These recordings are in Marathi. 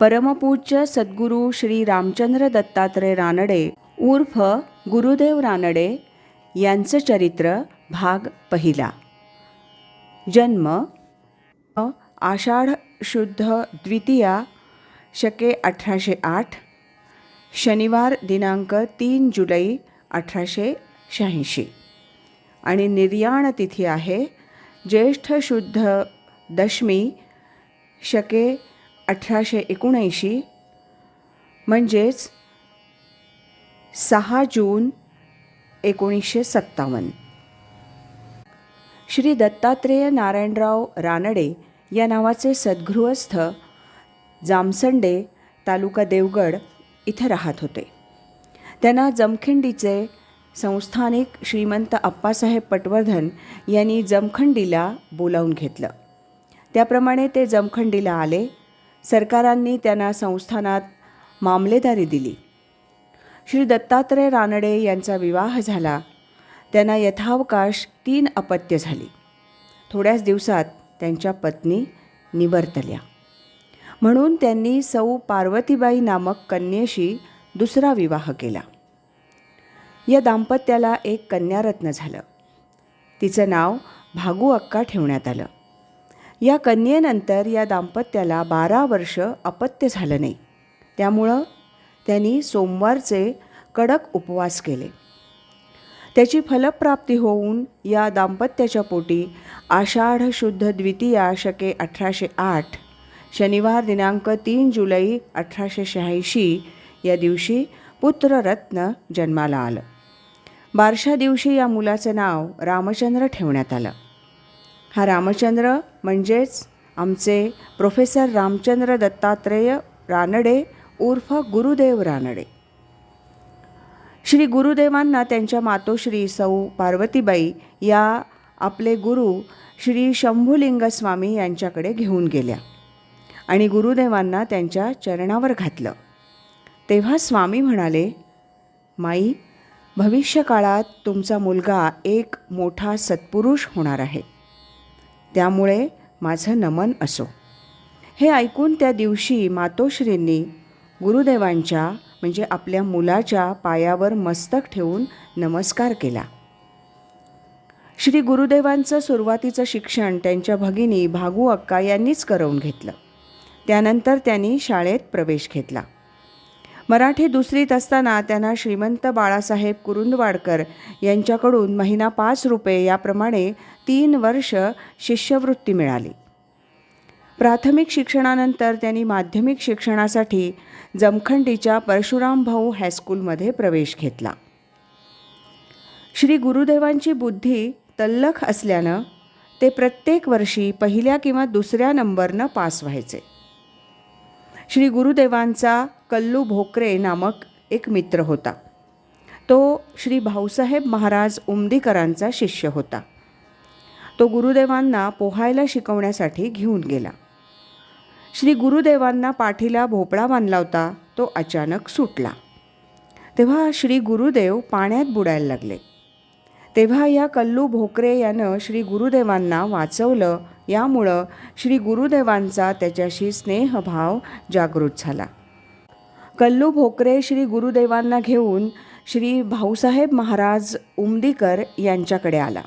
परमपूज्य सद्गुरू श्री रामचंद्र दत्तात्रय रानडे उर्फ गुरुदेव रानडे यांचं चरित्र भाग पहिला. जन्म आषाढ शुद्ध द्वितीया शके अठराशे आठ शनिवार दिनांक तीन जुलै अठराशे शहाऐंशी. आणि निर्याण तिथी आहे ज्येष्ठ शुद्ध दशमी शके अठराशे एकोणऐंशी म्हणजेच सहा जून एकोणीसशे सत्तावन्न. श्री दत्तात्रेय नारायणराव रानडे या नावाचे सद्गृहस्थ जामसंडे तालुका देवगड इथं राहत होते. त्यांना जमखिंडीचे संस्थानिक श्रीमंत अप्पासाहेब पटवर्धन यांनी जमखंडीला बोलावून घेतलं. त्याप्रमाणे ते जमखंडीला आले. सरकारांनी त्यांना संस्थानात मामलेदारी दिली. श्री दत्तात्रय रानडे यांचा विवाह झाला. त्यांना यथावकाश तीन अपत्य झाली. थोड्याच दिवसात त्यांच्या पत्नी निवर्तल्या. म्हणून त्यांनी सौ पार्वतीबाई नामक कन्येशी दुसरा विवाह केला. या दाम्पत्याला एक कन्यारत्न झालं. तिचं नाव भागू अक्का ठेवण्यात आलं. या कन्येनंतर या दाम्पत्याला बारा वर्ष अपत्य झालं नाही. त्यामुळं त्यांनी सोमवारचे कडक उपवास केले. त्याची फलप्राप्ती होऊन या दाम्पत्याच्या पोटी आषाढ शुद्ध द्वितीया शके अठराशे आठ शनिवार दिनांक तीन जुलै अठराशे शहाऐंशी या दिवशी पुत्ररत्न जन्माला आलं. बारशा दिवशी या मुलाचं नाव रामचंद्र ठेवण्यात आलं. हा रामचंद्र म्हणजेच आमचे प्रोफेसर रामचंद्र दत्तात्रेय रानडे उर्फ गुरुदेव रानडे. श्री गुरुदेवांना त्यांच्या मातोश्री सौ पार्वतीबाई या आपले गुरु श्री शंभुलिंग स्वामी यांच्याकडे घेऊन गेल्या आणि गुरुदेवांना त्यांच्या चरणावर घातलं. तेव्हा स्वामी म्हणाले माई भविष्यकाळात तुमचा मुलगा एक मोठा सत्पुरुष होणार आहे. त्यामुळे माझं नमन असो. हे ऐकून त्या दिवशी मातोश्रींनी गुरुदेवांच्या म्हणजे आपल्या मुलाच्या पायावर मस्तक ठेवून नमस्कार केला. श्री गुरुदेवांचं सुरुवातीचं शिक्षण त्यांच्या भगिनी भागू अक्का यांनीच करवून घेतलं. त्यानंतर त्यांनी शाळेत प्रवेश घेतला. मराठी दुसरीत असताना त्यांना श्रीमंत बाळासाहेब कुरुंदवाडकर यांच्याकडून महिना पाच रुपये याप्रमाणे तीन वर्ष शिष्यवृत्ती मिळाली. प्राथमिक शिक्षणानंतर त्यांनी माध्यमिक शिक्षणासाठी जमखंडीच्या परशुराम भाऊ हायस्कूलमध्ये प्रवेश घेतला. श्री गुरुदेवांची बुद्धी तल्लख असल्यानं ते प्रत्येक वर्षी पहिल्या किंवा दुसऱ्या नंबरनं पास व्हायचे. श्री गुरुदेवांचा कल्लू भोकरे नामक एक मित्र होता. तो श्री भाऊसाहेब महाराज उमदीकरांचा शिष्य होता. तो गुरुदेवांना पोहायला शिकवण्यासाठी घेऊन गेला. श्री गुरुदेवांना पाठीला भोपळा बांधला होता तो अचानक सुटला. तेव्हा श्री गुरुदेव पाण्यात बुडायला लागले. तेव्हा या कल्लू भोकरे यानं श्री गुरुदेवांना वाचवलं. यामुळं श्री गुरुदेवांचा त्याच्याशी स्नेहभाव जागृत झाला. कल्लू भोकरे श्री गुरुदेवांना घेऊन श्री भाऊसाहेब महाराज उमदीकर यांच्याकडे आला.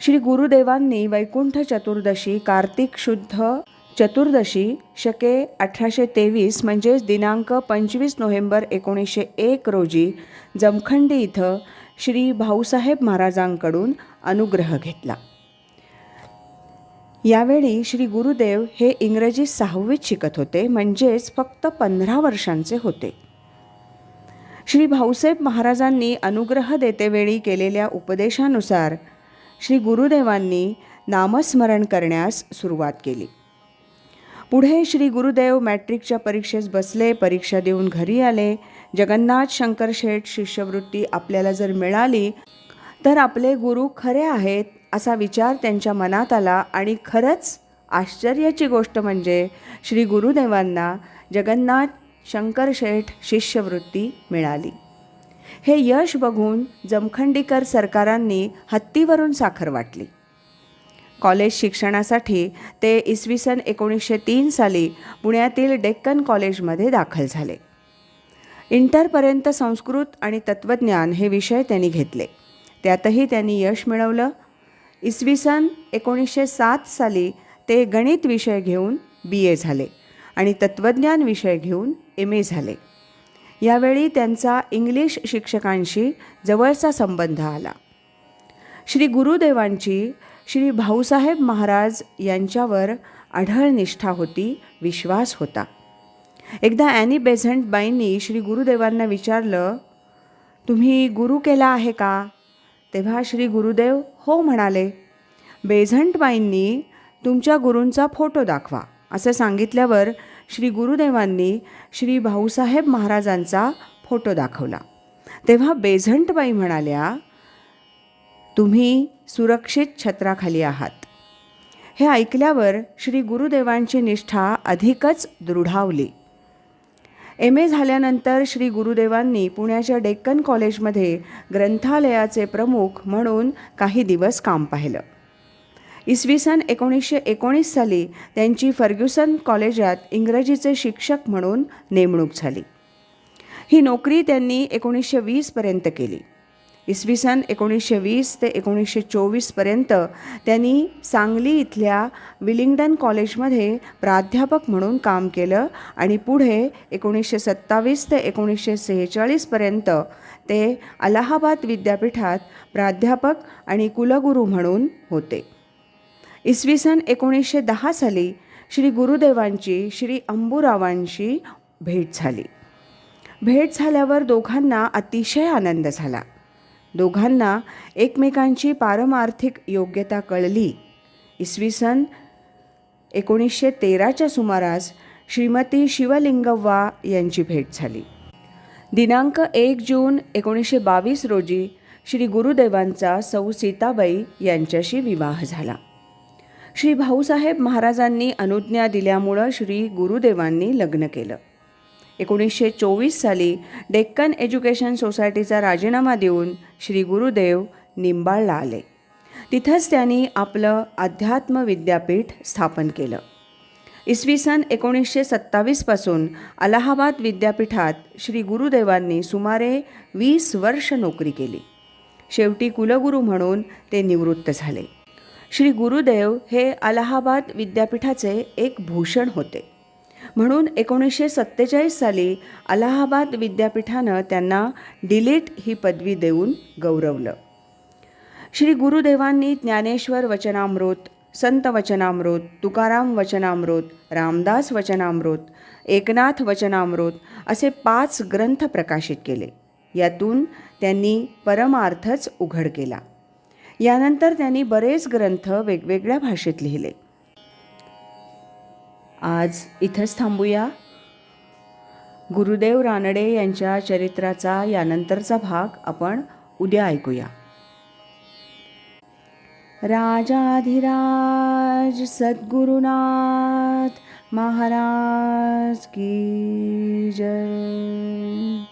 श्री गुरुदेवांनी वैकुंठ चतुर्दशी कार्तिक शुद्ध चतुर्दशी शके अठराशे तेवीस म्हणजेच दिनांक पंचवीस नोव्हेंबर एकोणीसशे एक रोजी जमखंडी इथं श्री भाऊसाहेब महाराजांकडून अनुग्रह घेतला. यावेळी श्री गुरुदेव हे इंग्रजी सहावीत शिकत होते म्हणजेच फक्त पंधरा वर्षांचे होते. श्री भाऊसाहेब महाराजांनी अनुग्रह देतेवेळी केलेल्या उपदेशानुसार श्री गुरुदेवांनी नामस्मरण करण्यास सुरुवात केली. पुढे श्री गुरुदेव मॅट्रिकच्या परीक्षेस बसले परीक्षा देऊन घरी आले. जगन्नाथ शंकर शेठ शिष्यवृत्ती आपल्याला जर मिळाली तर आपले गुरु खरे आहेत असा विचार त्यांच्या मनात आला आणि खरंच आश्चर्याची गोष्ट म्हणजे श्री गुरुदेवांना जगन्नाथ शंकर शेठ शिष्यवृत्ती मिळाली. हे यश बघून जमखंडीकर सरकारांनी हत्तीवरून साखर वाटली. कॉलेज शिक्षणासाठी ते इसवी सन एकोणीसशे तीन साली पुण्यातील डेक्कन कॉलेजमध्ये दाखल झाले. इंटरपर्यंत संस्कृत आणि तत्त्वज्ञान हे विषय त्यांनी घेतले. त्यातही त्यांनी यश मिळवलं इसवी सन एकोणीसशे सात साली ते गणित विषय घेऊन बी ए झाले आणि तत्त्वज्ञान विषय घेऊन एम ए झाले. यावेळी त्यांचा इंग्लिश शिक्षकांशी जवळचा संबंध आला. श्री गुरुदेवांची श्री भाऊसाहेब महाराज यांच्यावर आढळ निष्ठा होती विश्वास होता. एकदा ॲनी बेझंट बाईंनी श्री गुरुदेवांना विचारलं तुम्ही गुरु केला आहे का? तेव्हा श्री गुरुदेव हो म्हणाले बेझंटबाईंनी तुमच्या गुरूंचा फोटो दाखवा. असं सांगितल्यावर श्री गुरुदेवांनी श्री भाऊसाहेब महाराजांचा फोटो दाखवला. तेव्हा बेझंटबाई म्हणाल्या तुम्ही सुरक्षित छत्राखाली आहात. हे ऐकल्यावर श्री गुरुदेवांची निष्ठा अधिकच दृढावली. एम ए झाल्यानंतर श्री गुरुदेवांनी पुण्याच्या डेक्कन कॉलेजमध्ये ग्रंथालयाचे प्रमुख म्हणून काही दिवस काम पाहिलं. इसवी सन एकोणीसशे एकोणीस साली त्यांची फर्ग्युसन कॉलेजात इंग्रजीचे शिक्षक म्हणून नेमणूक झाली. ही नोकरी त्यांनी एकोणीसशे वीसपर्यंत केली. इसवी सन एकोणीसशे वीस ते एकोणीसशे चोवीसपर्यंत त्यांनी सांगली इथल्या विलिंग्डन कॉलेजमध्ये प्राध्यापक म्हणून काम केलं आणि पुढे एकोणीसशे सत्तावीस ते एकोणीसशे सेहेचाळीसपर्यंत ते अलाहाबाद विद्यापीठात प्राध्यापक आणि कुलगुरू म्हणून होते. इसवी सन एकोणीसशे दहा साली श्री गुरुदेवांची श्री अंबुरावांशी भेट झाली. भेट झाल्यावर दोघांना अतिशय आनंद झाला. दोघांना एकमेकांची पारमार्थिक योग्यता कळली. इसवी सन एकोणीसशे तेराच्या सुमारास श्रीमती शिवलिंगव्वा यांची भेट झाली. दिनांक एक जून एकोणीसशे बावीस रोजी श्री गुरुदेवांचा सौ सीताबाई यांच्याशी विवाह झाला. श्री भाऊसाहेब महाराजांनी अनुज्ञा दिल्यामुळं श्री गुरुदेवांनी लग्न केलं. एकोणीसशे चोवीस साली डेक्कन एज्युकेशन सोसायटीचा राजीनामा देऊन श्री गुरुदेव निंबाळला आले. तिथंच त्यांनी आपलं अध्यात्म विद्यापीठ स्थापन केलं. इसवी सन एकोणीसशे सत्तावीसपासून अलाहाबाद विद्यापीठात श्री गुरुदेवांनी सुमारे वीस वर्ष नोकरी केली. शेवटी कुलगुरू म्हणून ते निवृत्त झाले. श्री गुरुदेव हे अलाहाबाद विद्यापीठाचे एक भूषण होते. म्हणून एकोणीसशे सत्तेचाळीस साली अलाहाबाद विद्यापीठानं त्यांना डिलीट ही पदवी देऊन गौरवलं. श्री गुरुदेवांनी ज्ञानेश्वर वचनामृत संत वचनामृत तुकाराम वचनामृत रामदास वचनामृत एकनाथ वचनामृत असे पाच ग्रंथ प्रकाशित केले. यातून त्यांनी परमार्थच उघड केला. यानंतर त्यांनी बरेच ग्रंथ वेगवेगळ्या भाषेत लिहिले. आज इथंच थांबूया. गुरुदेव रानडे यांच्या चरित्राचा यानंतरचा भाग आपण उद्या ऐकूया. राजाधिराज सद्गुरुनाथ महाराज की जय.